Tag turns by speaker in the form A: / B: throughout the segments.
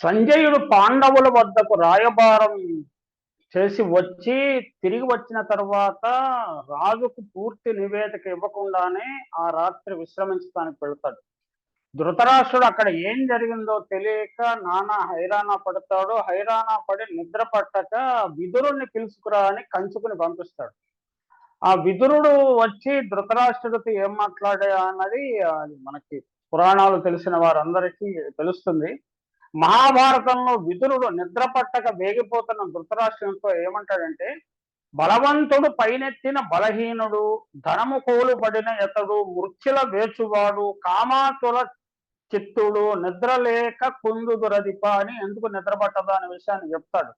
A: సంజయుడు పాండవుల వద్దకు రాయబారం చేసి వచ్చి తిరిగి వచ్చిన తర్వాత రాజుకు పూర్తి నివేదిక ఇవ్వకుండానే ఆ రాత్రి విశ్రమించడానికి వెళ్తాడు. ధృతరాష్ట్రుడు అక్కడ ఏం జరిగిందో తెలియక నానా హైరాణా పడతాడు. హైరాణా పడి నిద్ర పట్టక విదురుణ్ణి పిలుచుకురా అని కంచుకుని పంపిస్తాడు. ఆ విదురుడు వచ్చి ధృతరాష్ట్రుడితో ఏం మాట్లాడా అన్నది అది మనకి పురాణాలు తెలిసిన వారందరికీ తెలుస్తుంది. మహాభారతంలో విదురుడు నిద్ర పట్టక వేగిపోతున్న ధృతరాష్ట్రంతో ఏమంటాడంటే బలవంతుడు పైనెత్తిన బలహీనుడు ధనము కోలుపడిన ఎతడు మృత్యుల వేచువాడు కామాతుల చిత్తుడు నిద్రలేక కుందు దురదిప అని ఎందుకు నిద్రపట్టదు అనే విషయాన్ని చెప్తాడు.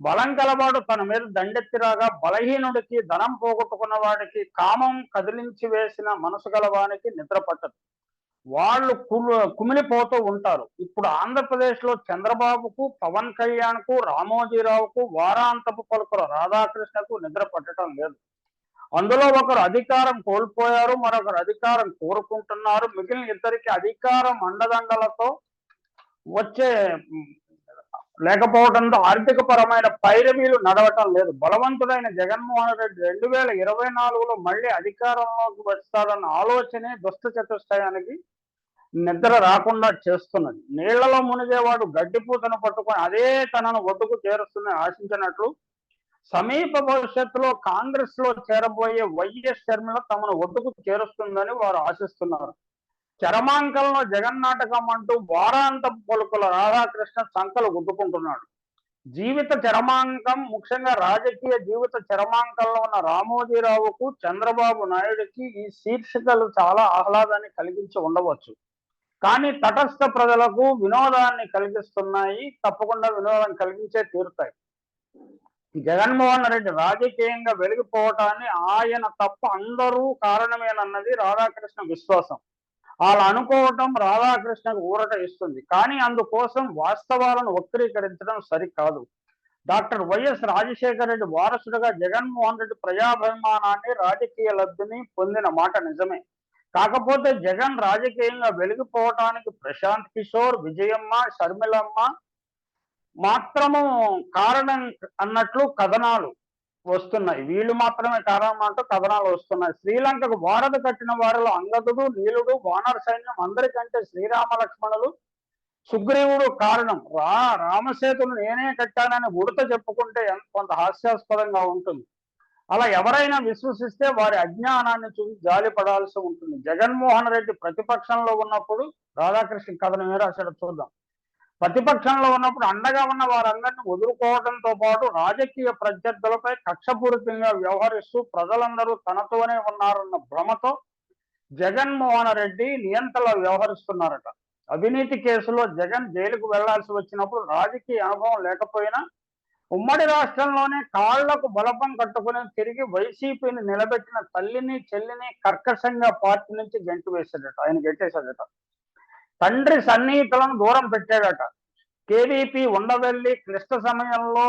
A: బలం కలవాడు తన మీద దండెత్తిరాగా బలహీనుడికి ధనం పోగొట్టుకున్న వాడికి కామం కదిలించి వేసిన మనసు గలవానికి నిద్ర పట్టదు వాళ్ళు కుమిలిపోతూ ఉంటారు. ఇప్పుడు ఆంధ్రప్రదేశ్లో చంద్రబాబుకు పవన్ కళ్యాణ్కు రామోజీరావుకు వారాంతపు పలుకుల రాధాకృష్ణకు నిద్ర పట్టడం లేదు. అందులో ఒకరు అధికారం కోల్పోయారు మరొకరు అధికారం కోరుకుంటున్నారు. మిగిలిన ఇద్దరికి అధికారం అండదండలతో వచ్చే లేకపోవడంతో ఆర్థిక పరమైన పైరవీలు నడవటం లేదు. బలవంతుడైన జగన్మోహన్ రెడ్డి రెండు వేల ఇరవై నాలుగులో మళ్ళీ అధికారంలోకి వస్తాడన్న ఆలోచనే దుష్ట చతుష్టయానికి నిద్ర రాకుండా చేస్తున్నది. నీళ్ళలో మునిగేవాడు గడ్డిపూతను పట్టుకొని అదే తనను ఒడ్డుకు చేరుస్తుందని ఆశించినట్లు సమీప భవిష్యత్తులో కాంగ్రెస్లో చేరబోయే వైఎస్ షర్మిల తమను ఒడ్డుకు చేరుస్తుందని వారు ఆశిస్తున్నారు. చరమాంకంలో జగన్నాటకం అంటూ వారాంత పలుకుల రాధాకృష్ణ సంకలు గుద్దుకుంటున్నాడు. జీవిత చరమాంకం ముఖ్యంగా రాజకీయ జీవిత చరమాంకంలో ఉన్న రామోజీరావుకు చంద్రబాబు నాయుడుకి ఈ శీర్షికలు చాలా ఆహ్లాదాన్ని కలిగించి ఉండవచ్చు. కానీ తటస్థ ప్రజలకు వినోదాన్ని కలిగిస్తున్నాయి తప్పకుండా వినోదం కలిగించే తీరుతాయి. జగన్మోహన్ రెడ్డి రాజకీయంగా వెలిగిపోవటాన్ని ఆయన తప్ప అందరూ కారణమేనన్నది రాధాకృష్ణ విశ్వాసం. వాళ్ళు అనుకోవటం రాధాకృష్ణకు ఊరట ఇస్తుంది. కానీ అందుకోసం వాస్తవాలను వక్రీకరించడం సరికాదు. డాక్టర్ వైఎస్ రాజశేఖర రెడ్డి వారసుడుగా జగన్మోహన్ రెడ్డి ప్రజాభిమానాన్ని రాజకీయ లబ్ధిని పొందిన మాట నిజమే. కాకపోతే జగన్ రాజకీయంగా వెలిగిపోవటానికి ప్రశాంత్ కిషోర్ విజయమ్మ షర్మిలమ్మ మాత్రము కారణం అన్నట్లు కథనాలు వస్తున్నాయి. వీళ్ళు మాత్రమే కారణం అంటూ కథనాలు వస్తున్నాయి. శ్రీలంకకు వారద కట్టిన వారిలో అంగదుడు నీలుడు వానర సైన్యం అందరికంటే శ్రీరామ లక్ష్మణులు సుగ్రీవుడు కారణం. రా రామసేతులు నేనే కట్టానని ఉడత చెప్పుకుంటే కొంత హాస్యాస్పదంగా ఉంటుంది. అలా ఎవరైనా విశ్వసిస్తే వారి అజ్ఞానాన్ని చూసి జాలిపడాల్సి ఉంటుంది. జగన్మోహన్ రెడ్డి ప్రతిపక్షంలో ఉన్నప్పుడు రాధాకృష్ణ కథను మీరు చూద్దాం. ప్రతిపక్షంలో ఉన్నప్పుడు అండగా ఉన్న వారందరినీ వదులుకోవడంతో పాటు రాజకీయ ప్రత్యర్థులపై కక్షపూరితంగా వ్యవహరిస్తూ ప్రజలందరూ తనతోనే ఉన్నారన్న భ్రమతో జగన్మోహన్ రెడ్డి నియంత్రణ వ్యవహరిస్తున్నారట. అవినీతి కేసులో జగన్ జైలుకు వెళ్ళాల్సి వచ్చినప్పుడు రాజకీయ అనుభవం లేకపోయినా ఉమ్మడి రాష్ట్రంలోనే కాళ్ళకు బలపం కట్టుకుని తిరిగి వైసీపీని నిలబెట్టిన తల్లిని చెల్లిని కర్కశంగా పార్టీ నుంచి గెంటు వేశాడట ఆయన గెట్టేశాడట. తండ్రి సన్నిహితులను దూరం పెట్టాడట. కేవీపీ ఉండవెల్లి క్లిష్ట సమయంలో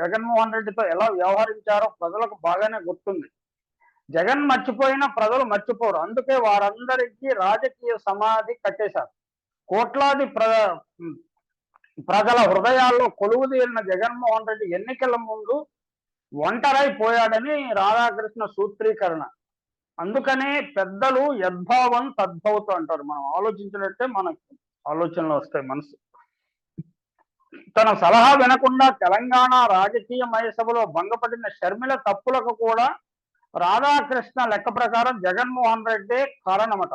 A: జగన్మోహన్ రెడ్డితో ఎలా వ్యవహరించారో ప్రజలకు బాగానే గుర్తుంది. జగన్ మర్చిపోయిన ప్రజలు మర్చిపోరు. అందుకే వారందరికీ రాజకీయ సమాధి కట్టేశారు. కోట్లాది ప్ర ప్రజల హృదయాల్లో కొలువు తీరిన జగన్మోహన్ రెడ్డి ఎన్నికల ముందు ఒంటరైపోయాడని రాధాకృష్ణ సూత్రీకరణ. అందుకనే పెద్దలు యద్భావం తద్భవతు అంటారు. మనం ఆలోచించినట్టే మనకు ఆలోచనలు వస్తాయి మనసు. తన సలహా వినకుండా తెలంగాణ రాజకీయ మయసభలో భంగపడిన షర్మిల తప్పులకు కూడా రాధాకృష్ణ లెక్క ప్రకారం జగన్మోహన్ రెడ్డి కారణమట.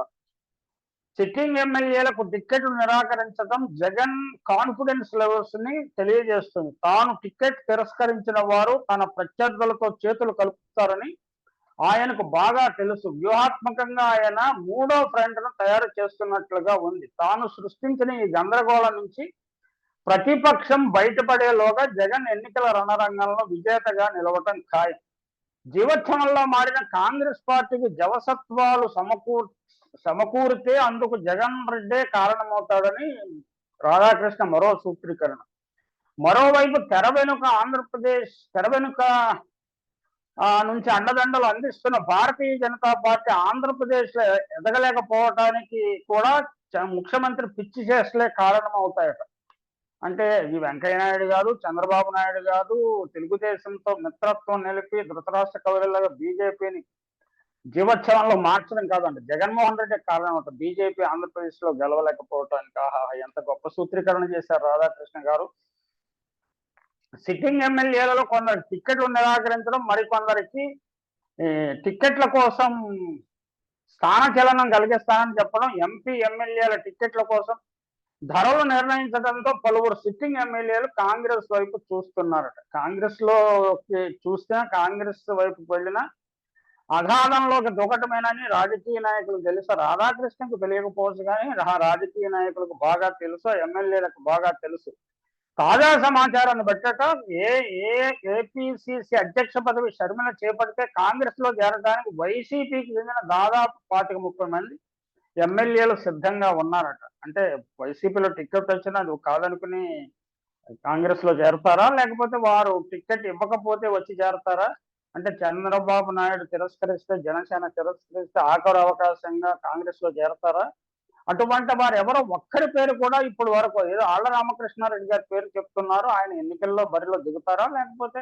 A: సిట్టింగ్ ఎమ్మెల్యేలకు టికెట్ నిరాకరించడం జగన్ కాన్ఫిడెన్స్ లెవెల్స్ని తెలియజేస్తుంది. తాను టికెట్ తిరస్కరించిన వారు తన ప్రత్యర్థులతో చేతులు కలుపుతారని ఆయనకు బాగా తెలుసు. వ్యూహాత్మకంగా ఆయన మూడో ఫ్రంట్ను తయారు చేస్తున్నట్లుగా ఉంది. తాను సృష్టించిన ఈ గందరగోళం నుంచి ప్రతిపక్షం బయటపడేలోగా జగన్ ఎన్నికల రణరంగంలో విజేతగా నిలవటం ఖాయం. జీవోత్సవంలో మారిన కాంగ్రెస్ పార్టీకి జవసత్వాలు సమకూర్ సమకూరితే అందుకు జగన్ రెడ్డే కారణమవుతాడని రాధాకృష్ణ మరో సూత్రీకరణ. మరోవైపు తెర వెనుక ఆంధ్రప్రదేశ్ తెర వెనుక నుంచి అండదండలు అందిస్తున్న భారతీయ జనతా పార్టీ ఆంధ్రప్రదేశ్లో ఎదగలేకపోవటానికి కూడా ముఖ్యమంత్రి పిచ్చి చేసలే కారణం అవుతాయట అంటే ఈ వెంకయ్య నాయుడు గారు చంద్రబాబు నాయుడు గారు తెలుగుదేశంతో మిత్రత్వం నిలిపి ధృతరాష్ట్ర కవిరలాగా బీజేపీని జీవోత్సవంలో మార్చడం కాదండి. జగన్మోహన్ రెడ్డి కారణం అవుతుంది బీజేపీ ఆంధ్రప్రదేశ్లో గెలవలేకపోవటానికి ఆహా ఎంత గొప్ప సూత్రీకరణ చేశారు రాధాకృష్ణ గారు. సిట్టింగ్ ఎమ్మెల్యేలలో కొందరు టిక్కెట్లు నిరాకరించడం మరికొందరికి టిక్కెట్ల కోసం స్థానచలనం కలిగిస్తానని చెప్పడం ఎంపీ ఎమ్మెల్యేల టిక్కెట్ల కోసం ధరలు నిర్ణయించడంతో పలువురు సిట్టింగ్ ఎమ్మెల్యేలు కాంగ్రెస్ వైపు చూస్తున్నారట. కాంగ్రెస్లో చూస్తే కాంగ్రెస్ వైపు వెళ్ళినా అగాధంలోకి దూకటమేనని రాజకీయ నాయకులు తెలుసు? రాధాకృష్ణకు తెలియకపోవచ్చు కానీ రాజకీయ నాయకులకు బాగా తెలుసు ఎమ్మెల్యేలకు బాగా తెలుసు. తాజా సమాచారాన్ని బట్టట ఏ ఏ ఏపీసీసీ అధ్యక్ష పదవి షర్మిల చేపడితే కాంగ్రెస్లో చేరడానికి వైసీపీకి చెందిన దాదాపు పాతిక ముప్పై మంది ఎమ్మెల్యేలు సిద్ధంగా ఉన్నారట. అంటే వైసీపీలో టికెట్ వచ్చినా అది కాదనుకుని కాంగ్రెస్లో చేరతారా? లేకపోతే వారు టికెట్ ఇవ్వకపోతే వచ్చి చేరతారా? అంటే చంద్రబాబు నాయుడు తిరస్కరిస్తే జనసేన తిరస్కరిస్తే ఆఖరు అవకాశంగా కాంగ్రెస్లో చేరతారా? అటువంటి వారు ఎవరో ఒక్కరి పేరు కూడా ఇప్పుడు వరకు ఏదో ఆళ్ళ రామకృష్ణారెడ్డి గారి పేరు చెప్తున్నారు. ఆయన ఎన్నికల్లో బరిలో దిగుతారా? లేకపోతే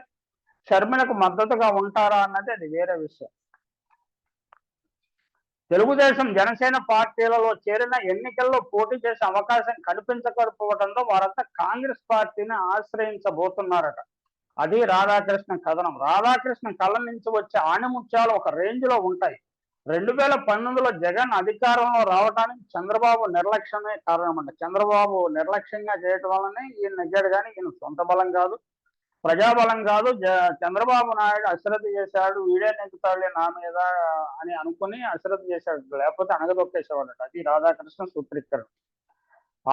A: షర్మిలకు మద్దతుగా ఉంటారా అన్నది అది వేరే విషయం. తెలుగుదేశం జనసేన పార్టీలలో చేరిన ఎన్నికల్లో పోటీ చేసే అవకాశం కనిపించకపోవడంతో వారంతా కాంగ్రెస్ పార్టీని ఆశ్రయించబోతున్నారట. అది రాధాకృష్ణ కథనం. రాధాకృష్ణ కళ్ళ నుంచి వచ్చే ఆణిముత్యాలు ఒక రేంజ్లో ఉంటాయి. రెండు వేల పంతొమ్మిదిలో జగన్ అధికారంలో రావడానికి చంద్రబాబు నిర్లక్ష్యమే కారణం అంట చంద్రబాబు నిర్లక్ష్యంగా చేయటం వల్లనే ఈయన నెగ్గాడు కానీ ఈయన సొంత బలం కాదు. ప్రజాబలం కాదు. జ- చంద్రబాబు నాయుడు అశ్రద్ధ చేశాడు. వీడే నెగ్గుతాడులే నా మీద అని అనుకుని అశ్రద్ధ చేశాడు. లేకపోతే అనగదొక్కేసేవాడట అది రాధాకృష్ణ సూత్రీకరణ.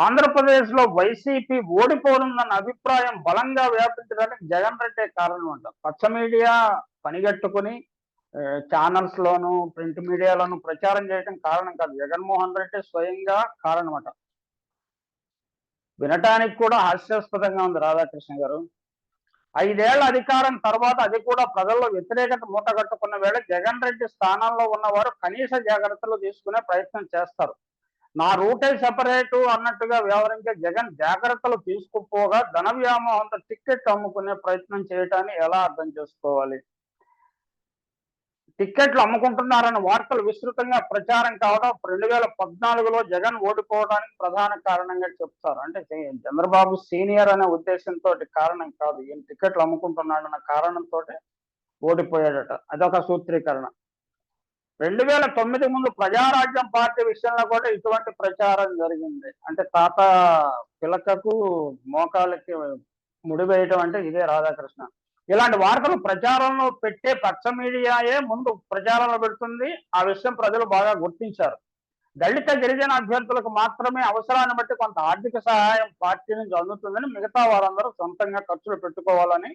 A: ఆంధ్రప్రదేశ్లో వైసీపీ ఓడిపోనుందన్న అభిప్రాయం బలంగా వ్యాపించడానికి జగన్ రెడ్డే కారణం అంట. పచ్చ మీడియా పనిగట్టుకుని ఛానల్స్ లోను ప్రింట్ మీడియాలోను ప్రచారం చేయడం కారణం కాదు. జగన్మోహన్ రెడ్డి స్వయంగా కారణం అట. వినటానికి కూడా హాస్యాస్పదంగా ఉంది రాధాకృష్ణ గారు. ఐదేళ్ళ అధికారం తర్వాత అది కూడా ప్రజల్లో వ్యతిరేకత మూటగట్టుకున్న వేళ జగన్ రెడ్డి స్థానంలో ఉన్నవారు కనీస జాగ్రత్తలు తీసుకునే ప్రయత్నం చేస్తారు. నా రూటే సెపరేటు అన్నట్టుగా వ్యవహరించే జగన్ జాగ్రత్తలు తీసుకుపోగా ధన వ్యామోహంతో టిక్కెట్ అమ్ముకునే ప్రయత్నం చేయటాన్ని ఎలా అర్థం చేసుకోవాలి? టిక్కెట్లు అమ్ముకుంటున్నారన్న వార్తలు విస్తృతంగా ప్రచారం కావడం రెండు వేల పద్నాలుగులో జగన్ ఓడిపోవడానికి ప్రధాన కారణంగా చెప్తారు. అంటే చంద్రబాబు సీనియర్ అనే ఉద్దేశంతో కారణం కాదు. ఈయన టిక్కెట్లు అమ్ముకుంటున్నాడన్న కారణంతో ఓడిపోయాడట. అదొక సూత్రీకరణ. రెండు వేల తొమ్మిది ముందు ప్రజారాజ్యం పార్టీ విషయంలో కూడా ఇటువంటి ప్రచారం జరిగింది. అంటే తాత పిలకకు మోకాలకి ముడివేయటం అంటే ఇదే రాధాకృష్ణ. ఇలాంటి వార్తలు ప్రచారంలో పెట్టే పచ్చ మీడియాయే ముందు ప్రచారంలో పెడుతుంది. ఆ విషయం ప్రజలు బాగా గుర్తించారు. దళిత గిరిజన అభ్యర్థులకు మాత్రమే అవసరాన్ని బట్టి కొంత ఆర్థిక సహాయం పార్టీ నుంచి అందుతుందని మిగతా వారందరూ సొంతంగా ఖర్చులు పెట్టుకోవాలని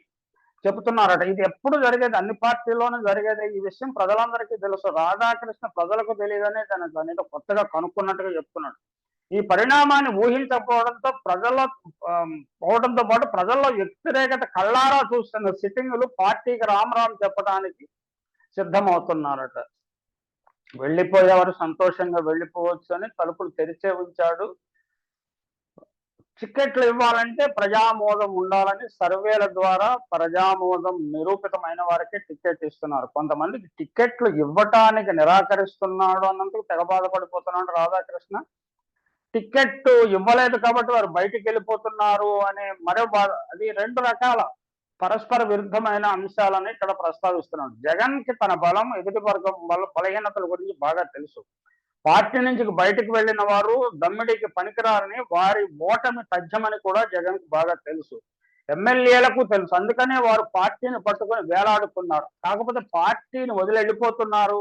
A: చెబుతున్నారట. ఇది ఎప్పుడు జరిగేది? అన్ని పార్టీలోనూ జరిగేది. ఈ విషయం ప్రజలందరికీ తెలుసు. రాధాకృష్ణ ప్రజలకు తెలియదనే తన దానిలో కొత్తగా కనుక్కున్నట్టుగా చెప్తున్నాడు. ఈ పరిణామాన్ని ఊహించకపోవడంతో ప్రజల్లో పోవడంతో పాటు ప్రజల్లో వ్యతిరేకత కళ్ళారా చూస్తున్న సిట్టింగులు పార్టీకి రామ్ చెప్పడానికి సిద్ధమవుతున్నారట. వెళ్ళిపోయేవారు సంతోషంగా వెళ్ళిపోవచ్చు అని తలుపులు తెరిచే ఉంచాడు. టికెట్లు ఇవ్వాలంటే ప్రజామోదం ఉండాలని సర్వేల ద్వారా ప్రజామోదం నిరూపితమైన వారికి టికెట్ ఇస్తున్నారు. కొంతమందికి టికెట్లు ఇవ్వటానికి నిరాకరిస్తున్నాడు అన్నందుకు తెగ బాధపడిపోతున్నాడు రాధాకృష్ణ. టికెట్ ఇవ్వలేదు కాబట్టి వారు బయటికి వెళ్ళిపోతున్నారు అనే మరో బాధ. అది రెండు రకాల పరస్పర విరుద్ధమైన అంశాలని ఇక్కడ ప్రస్తావిస్తున్నాడు. జగన్కి తన బలం ఎదుటి వర్గం వల్ల బలహీనతల గురించి బాగా తెలుసు. పార్టీ నుంచి బయటకు వెళ్ళిన వారు దమ్మిడికి పనికిరారని వారి ఓటమి తథ్యమని కూడా జగన్ బాగా తెలుసు. ఎమ్మెల్యేలకు తెలుసు. అందుకనే వారు పార్టీని పట్టుకొని వేలాడుతున్నారు. కాకపోతే పార్టీని వదిలి వెళ్ళిపోతున్నారు.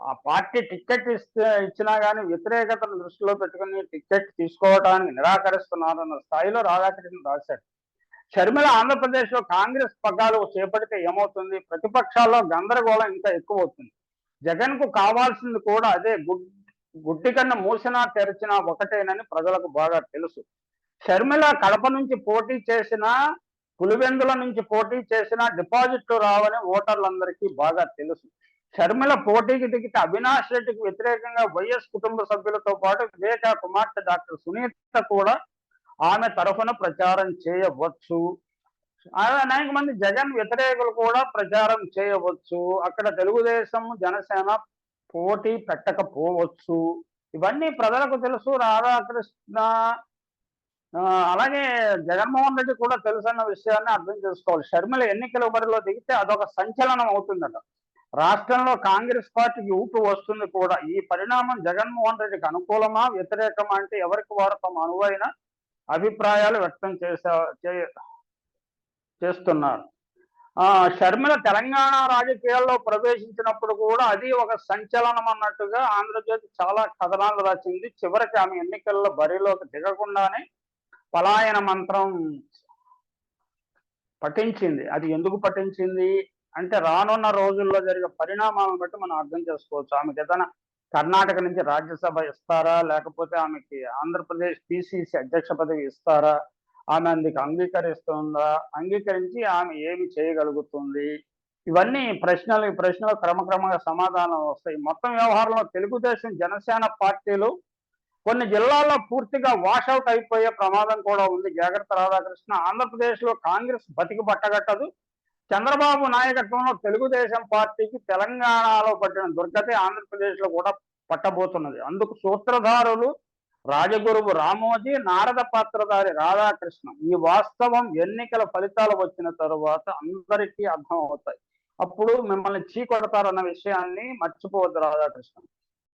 A: ఆ పార్టీ టికెట్ ఇస్తే ఇచ్చినా కానీ వ్యతిరేకతను దృష్టిలో పెట్టుకుని టికెట్ తీసుకోవడానికి నిరాకరిస్తున్నారన్న స్థాయిలో రాధాకృష్ణ రాశాడు. షర్మిల ఆంధ్రప్రదేశ్లో కాంగ్రెస్ పగ్గాలు చేపడితే ఏమవుతుంది? ప్రతిపక్షాల్లో గందరగోళం ఇంకా ఎక్కువ అవుతుంది జగన్కు కావాల్సింది కూడా అదే గుడ్ గుడ్డి కన్నా మూసినా తెరిచినా ఒకటేనని ప్రజలకు బాగా తెలుసు. షర్మిల కడప నుంచి పోటీ చేసిన పులివెందుల నుంచి పోటీ చేసిన డిపాజిట్లు రావని ఓటర్లందరికీ బాగా తెలుసు. షర్మిల పోటీకి దిగితే అవినాష్ రెడ్డికి వ్యతిరేకంగా వైఎస్ కుటుంబ సభ్యులతో పాటు వివేక కుమార్తె డాక్టర్ సునీత కూడా ఆమె తరఫున ప్రచారం చేయవచ్చు. అనేక మంది జగన్ వ్యతిరేకులు కూడా ప్రచారం చేయవచ్చు. అక్కడ తెలుగుదేశం జనసేన పోటీ పెట్టకపోవచ్చు. ఇవన్నీ ప్రజలకు తెలుసు. రాధాకృష్ణ అలాగే జగన్మోహన్ రెడ్డి కూడా తెలుసు అన్న విషయాన్ని అర్థం చేసుకోవాలి. షర్మిల ఎన్నికల బరిలో దిగితే అదొక సంచలనం అవుతుందట. రాష్ట్రంలో కాంగ్రెస్ పార్టీకి ఊపు వస్తుంది కూడా. ఈ పరిణామం జగన్మోహన్ రెడ్డికి అనుకూలమా వ్యతిరేకమా అంటే ఎవరికి వారు తమ అనువైన అభిప్రాయాలు వ్యక్తం చేసే చే- చేస్తున్నారు. షర్మిల తెలంగాణ రాజకీయాల్లో ప్రవేశించినప్పుడు కూడా అది ఒక సంచలనం అన్నట్టుగా ఆంధ్రజ్యోతి చాలా కథనాలు రాసింది. చివరికి ఆమె ఎన్నికల్లో బరిలోకి దిగకుండానే పలాయన మంత్రం పఠించింది. అది ఎందుకు పఠించింది అంటే రానున్న రోజుల్లో జరిగే పరిణామాలను బట్టి మనం అర్థం చేసుకోవచ్చు. ఆమెకి ఏదైనా కర్ణాటక నుంచి రాజ్యసభ ఇస్తారా? లేకపోతే ఆమెకి ఆంధ్రప్రదేశ్ పిసిసి అధ్యక్ష పదవి ఇస్తారా? ఆమె అందుకు అంగీకరిస్తుందా? అంగీకరించి ఆమె ఏమి చేయగలుగుతుంది? ఇవన్నీ ప్రశ్నలు ప్రశ్నలు క్రమక్రమంగా సమాధానం వస్తాయి. మొత్తం వ్యవహారంలో తెలుగుదేశం జనసేన పార్టీలు కొన్ని జిల్లాల్లో పూర్తిగా వాషౌట్ అయిపోయే ప్రమాదం కూడా ఉంది. జాగ్రత్త రాధాకృష్ణ ఆంధ్రప్రదేశ్లో కాంగ్రెస్ బతికి పట్టగట్టదు. చంద్రబాబు నాయకత్వంలో తెలుగుదేశం పార్టీకి తెలంగాణలో పట్టిన దుర్గతి ఆంధ్రప్రదేశ్లో కూడా పట్టబోతున్నది. అందుకు సూత్రధారులు రాజగురువు రామోజీ నారద పాత్రధారి రాధాకృష్ణ. ఈ వాస్తవం ఎన్నికల ఫలితాలు వచ్చిన తరువాత అందరికీ అర్థం అవుతాయి అప్పుడు మిమ్మల్ని చీకొడతారన్న విషయాన్ని మర్చిపోవద్దు రాధాకృష్ణ.